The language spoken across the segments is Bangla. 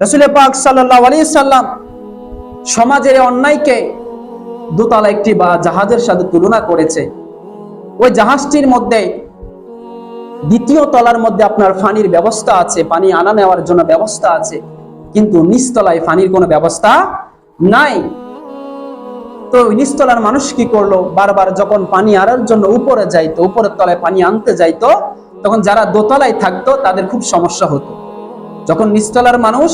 রসুল পাক সাল্লাহ আলী সাল্লাম সমাজের অন্যায়কে দোতলা একটি বা জাহাজের সাথে তুলনা করেছে। ওই জাহাজটির মধ্যে দ্বিতীয় তলার মধ্যে আপনার ফানির ব্যবস্থা আছে, পানি আনা নেওয়ার জন্য ব্যবস্থা আছে, কিন্তু নিচতলায় ফানির কোনো ব্যবস্থা নাই। তো নিচতলার মানুষ কি করল? বারবার যখন পানি আনার জন্য উপরে যাইতো, উপরের তলায় পানি আনতে যাইতো, তখন যারা দোতলায় থাকতো তাদের খুব সমস্যা হতো। যখন নিচতলার মানুষ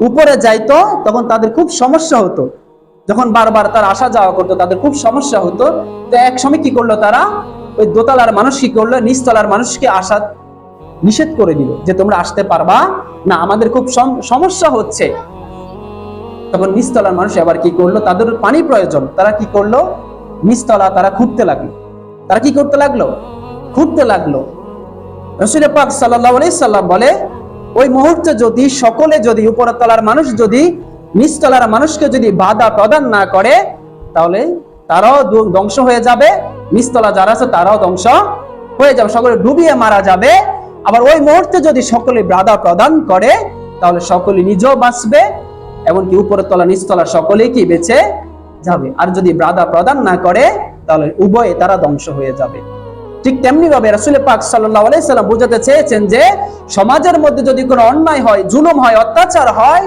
উপরে যাইতো, তখন তাদের খুব সমস্যা হতো। যখন বারবার তার আসা যাওয়া করতো, তাদের খুব সমস্যা হতো। তো এক সময় কি করল তারা? ওই দোতলার মানুষ কি করল? নিচতলার মানুষকে আসা নিষেধ করে দিল যে, তোমরা আসতে পারবা না, আমাদের খুব সমস্যা হচ্ছে। তখন নিচতলার মানুষ আবার কি করল? তাদের পানি প্রয়োজন। তারা কি করল? নিচতলা তারা খুঁড়তে লাগল। তারা কি করতে লাগল? খুঁড়তে লাগল। রসুল পাক সাল্লাহ সাল্লাম বলে ওই মুহূর্তে যদি সকলে যদি উপরের তলার মানুষ যদি, নিচতলার মানুষকে যদি বাধা প্রদান না করে, তাহলে তারাও ধ্বংস হয়ে যাবে। নিচতলা যারা আছে, তারাও ধ্বংস হয়ে যাবে। সকলে ডুবিয়ে মারা যাবে। আবার ওই মুহূর্তে যদি সকলে বাধা প্রদান করে, তাহলে সকলে নিজেও বাঁচবে। এমনকি উপরের তলা নিচতলা সকলেই কি বেঁচে যাবে। আর যদি বাধা প্রদান না করে, তাহলে উভয়ে তারা ধ্বংস হয়ে যাবে। ঠিক তেমনি ভাবে রাসুল পাক সাল্লাহ আলাইসাল্লাম বুঝাতে চেয়েছেন যে, সমাজের মধ্যে যদি কোনো অন্যায় হয়, জুলুম হয়, অত্যাচার হয়,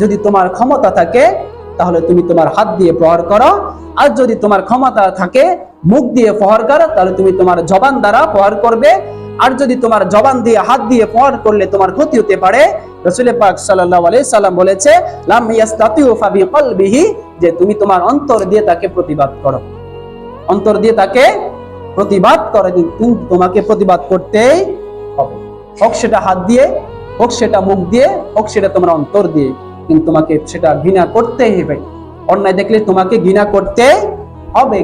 যদি তোমার ক্ষমতা থাকে, তাহলে তুমি তোমার হাত দিয়ে প্রহার করো। আর যদি তোমার ক্ষমতা থাকে, মুখ দিয়ে প্রহার করো, তাহলে তুমি তোমার জবান দ্বারা প্রহার করবে। আর যদি তোমার জবান দিয়ে হাত দিয়ে প্রহার করলে তোমার ক্ষতি হতে পারে রসুল পাক সাল্লাহ আলাইহি সাল্লাম বলেছে, লাম যে তুমি তোমার অন্তর দিয়ে তাকে প্রতিবাদ করো। অন্তর দিয়ে তাকে প্রতিবাদ করে কিন্তু তোমাকে প্রতিবাদ করতেই হবে। হোক সেটা হাত দিয়ে, হোক সেটা মুখ দিয়ে, হোক সেটা তোমার অন্তর দিয়ে। কিন্তু তোমাকে সেটা ঘৃণা করতেই হবে। অন্যায় দেখলে তোমাকে ঘৃণা করতে হবে।